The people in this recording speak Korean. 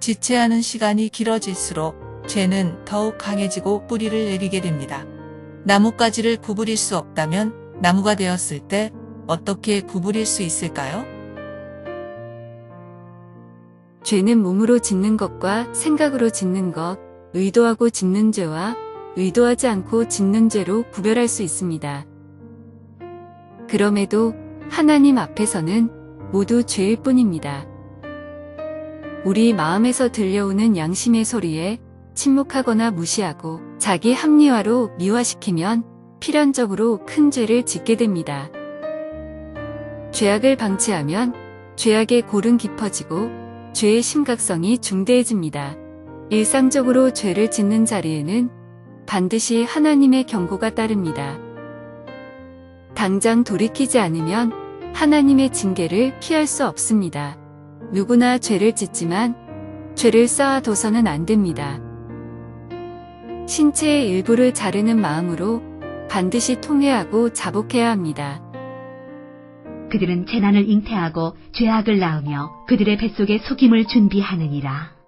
지체하는 시간이 길어질수록 죄는 더욱 강해지고 뿌리를 내리게 됩니다. 나뭇가지를 구부릴 수 없다면 나무가 되었을 때 어떻게 구부릴 수 있을까요? 죄는 몸으로 짓는 것과 생각으로 짓는 것, 의도하고 짓는 죄와 의도하지 않고 짓는 죄로 구별할 수 있습니다. 그럼에도 하나님 앞에서는 모두 죄일 뿐입니다. 우리 마음에서 들려오는 양심의 소리에 침묵하거나 무시하고 자기 합리화로 미화시키면 필연적으로 큰 죄를 짓게 됩니다. 죄악을 방치하면 죄악의 골은 깊어지고 죄의 심각성이 중대해집니다. 일상적으로 죄를 짓는 자리에는 반드시 하나님의 경고가 따릅니다. 당장 돌이키지 않으면 하나님의 징계를 피할 수 없습니다. 누구나 죄를 짓지만 죄를 쌓아둬서는 안 됩니다. 신체의 일부를 자르는 마음으로 반드시 통회하고 자복해야 합니다. 그들은 재난을 잉태하고 죄악을 낳으며 그들의 뱃속에 속임을 준비하느니라.